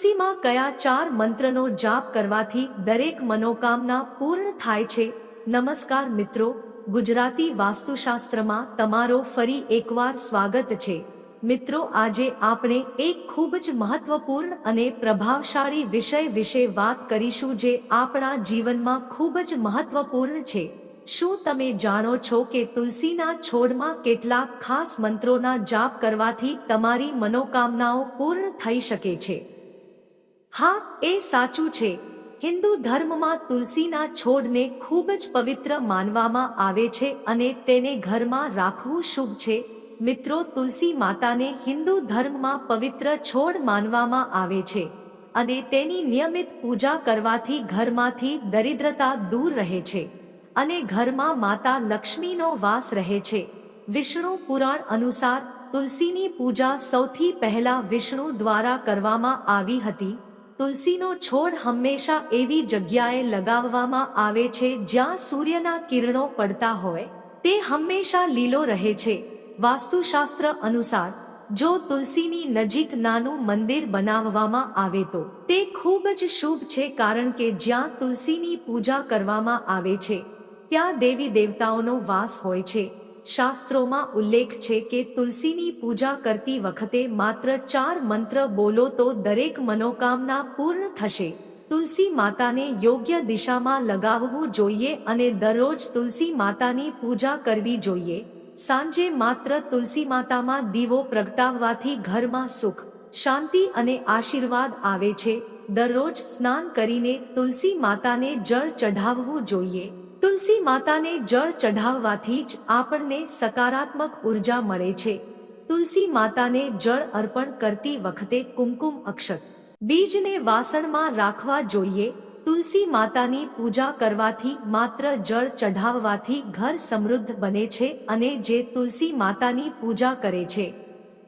તુલસીમાં કયા ચાર મંત્રનો જાપ કરવાથી દરેક મનોકામના પૂર્ણ થાય છે? નમસ્કાર મિત્રો, ગુજરાતી વાસ્તુશાસ્ત્રમાં તમારો ફરી એકવાર સ્વાગત છે. મિત્રો, આજે આપણે એક ખૂબ જ મહત્વપૂર્ણ અને પ્રભાવશાળી વિષય વિશે વાત કરીશું જે આપણા જીવનમાં ખૂબ જ મહત્વપૂર્ણ છે. શું તમે જાણો છો કે તુલસીના છોડમાં કેટલાક ખાસ મંત્રોના જાપ કરવાથી તમારી મનોકામનાઓ પૂર્ણ થઈ શકે છે? હા, એ સાચું છે. હિન્દુ ધર્મમાં તુલસીના છોડને ખૂબ જ પવિત્ર માનવામાં આવે છે અને તેને ઘરમાં રાખવું શુભ છે. મિત્રો, તુલસી માતાને હિન્દુ ધર્મમાં પવિત્ર છોડ માનવામાં આવે છે અને તેની નિયમિત પૂજા કરવાથી ઘરમાંથી દરિદ્રતા દૂર રહે છે અને ઘરમાં માતા લક્ષ્મીનો વાસ રહે છે. વિષ્ણુ પુરાણ અનુસાર તુલસીની પૂજા સૌથી પહેલા વિષ્ણુ દ્વારા કરવામાં આવી હતી. તુલસીનો છોડ હંમેશા એવી જગ્યાએ લગાવવામાં આવે છે જ્યાં સૂર્યના કિરણો પડતા હોય, તે હંમેશા લીલો રહે છે. વાસ્તુશાસ્ત્ર અનુસાર, જો તુલસીની નજીક નાનું મંદિર બનાવવામાં આવે તો, તે ખૂબ જ શુભ છે કારણ કે જ્યાં તુલસીની પૂજા કરવામાં આવે છે, ત્યાં દેવી દેવતાઓનો વાસ હોય છે. શાસ્ત્રોમાં ઉલ્લેખ છે કે તુલસીની પૂજા કરતી વખતે માત્ર ચાર મંત્ર બોલો તો દરેક મનોકામના પૂર્ણ થશે. તુલસી માતાને યોગ્ય દિશામાં લગાવવું જોઈએ અને દરરોજ તુલસી માતાની પૂજા કરવી જોઈએ. સાંજે માત્ર તુલસી માતામાં દીવો પ્રગટાવવાથી ઘરમાં સુખ, શાંતિ અને આશીર્વાદ આવે છે. દરરોજ સ્નાન કરીને તુલસી માતાને જળ ચઢાવવું જોઈએ. તુલસી માતાને જળ ચઢાવવાથી જ આપણને સકારાત્મક ઊર્જા મળે છે. તુલસી માતાને જળ અર્પણ કરતી વખતે કુમકુમ અક્ષત. બીજને વાસણમાં રાખવા જોઈએ. તુલસી માતાની પૂજા કરવાથી માત્ર જળ ચઢાવવાથી ઘર સમૃદ્ધ બને છે અને જે તુલસી માતાની પૂજા કરે છે,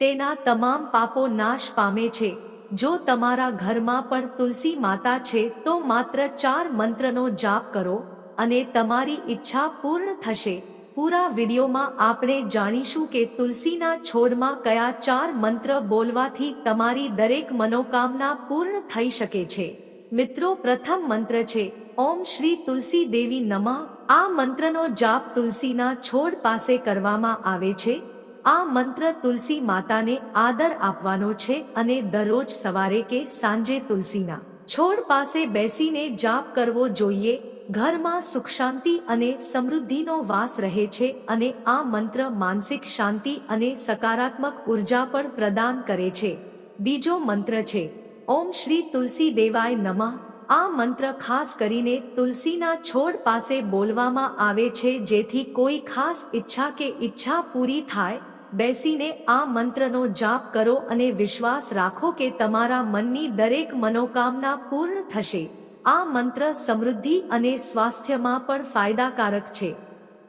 તેના તમામ પાપો નાશ પામે છે. જો તમારા ઘરમાં પણ તુલસી માતા છે, તો માત્ર ચાર મંત્રનો જાપ કરો. અને તમારી ઈચ્છા પૂર્ણ થશે. પૂરા વિડીયોમાં આપણે જાણીશું કે તુલસીના છોડમાં કયા ચાર મંત્ર બોલવાથી તમારી દરેક મનોકામના પૂર્ણ થઈ શકે છે. મિત્રો, પ્રથમ મંત્ર છે, ઓમ શ્રી તુલસી દેવી નમઃ. આ મંત્રનો જાપ તુલસીના છોડ પાસે કરવામાં આવે છે. આ મંત્ર તુલસી માતાને આદર આપવાનો છે અને દરરોજ સવારે કે સાંજે તુલસીના છોડ પાસે બેસીને જાપ કરવો જોઈએ. ઘરમાં સુખ શાંતિ અને સમૃદ્ધિનો વાસ રહે છે અને આ મંત્ર માનસિક શાંતિ અને સકારાત્મક ઊર્જા પણ પ્રદાન કરે છે. બીજો મંત્ર છે, ઓમ શ્રી તુલસી દેવાય નમઃ. આ મંત્ર ખાસ કરીને તુલસીના છોડ પાસે બોલવામાં આવે છે જેથી કોઈ ખાસ ઈચ્છા કે ઈચ્છા પૂરી થાય. બેસીને આ મંત્રનો જાપ કરો અને વિશ્વાસ રાખો કે તમારા મનની દરેક મનોકામના પૂર્ણ થશે. આ મંત્ર સમૃદ્ધિ અને સ્વાસ્થ્યમાં પણ ફાયદાકારક છે.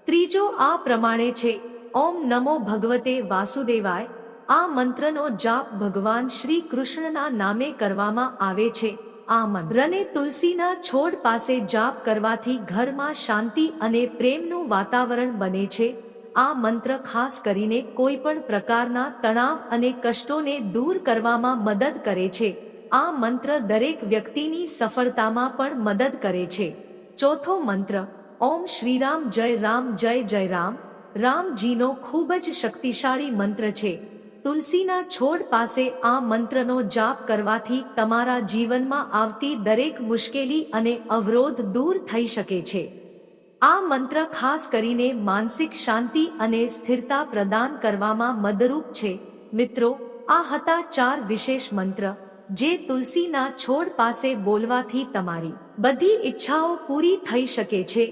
ત્રીજો આ પ્રમાણે છે, ઓમ નમો ભગવતે વાસુદેવાય, આ મંત્રનો જાપ ભગવાન શ્રી કૃષ્ણના નામે કરવામાં આવે છે. આ મંત્રને તુલસીના છોડ પાસે જાપ કરવાથી ઘરમાં શાંતિ અને પ્રેમનું વાતાવરણ બને છે. આ મંત્ર ખાસ કરીને કોઈ પણ પ્રકારના તણાવ અને કષ્ટોને દૂર કરવામાં મદદ કરે છે. આ મંત્ર દરેક વ્યક્તિની સફળતામાં પણ મદદ કરે છે. ચોથો મંત્ર, ઓમ શ્રીરામ જય રામ જય જય રામ, રામજીનો ખૂબ જ શક્તિશાળી મંત્ર છે. તુલસીના છોડ પાસે આ મંત્રનો જાપ કરવાથી તમારા જીવનમાં આવતી દરેક મુશ્કેલી અને અવરોધ દૂર થઈ શકે છે. આ મંત્ર ખાસ કરીને માનસિક શાંતિ અને સ્થિરતા પ્રદાન કરવામાં મદરૂપ છે. મિત્રો, આ હતા ચાર વિશેષ મંત્ર. જે તુલસીના છોડ પાસે બોલવાથી તમારી બધી ઈચ્છાઓ પૂરી થઈ શકે છે.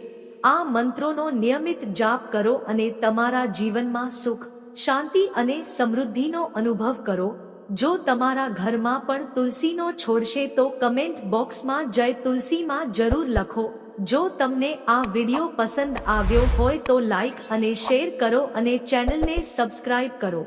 આ મંત્રોનો નિયમિત જાપ કરો અને તમારા જીવનમાં સુખ, શાંતિ અને સમૃદ્ધિનો અનુભવ કરો. જો તમારા ઘરમાં પણ તુલસીનો છોડશે તો કમેન્ટ બોક્સમાં જય તુલસીમાં જરૂર લખો. જો તમને આ વિડિયો પસંદ આવ્યો હોય તો લાઈક અને શેર કરો અને ચેનલને સબસ્ક્રાઈબ કરો.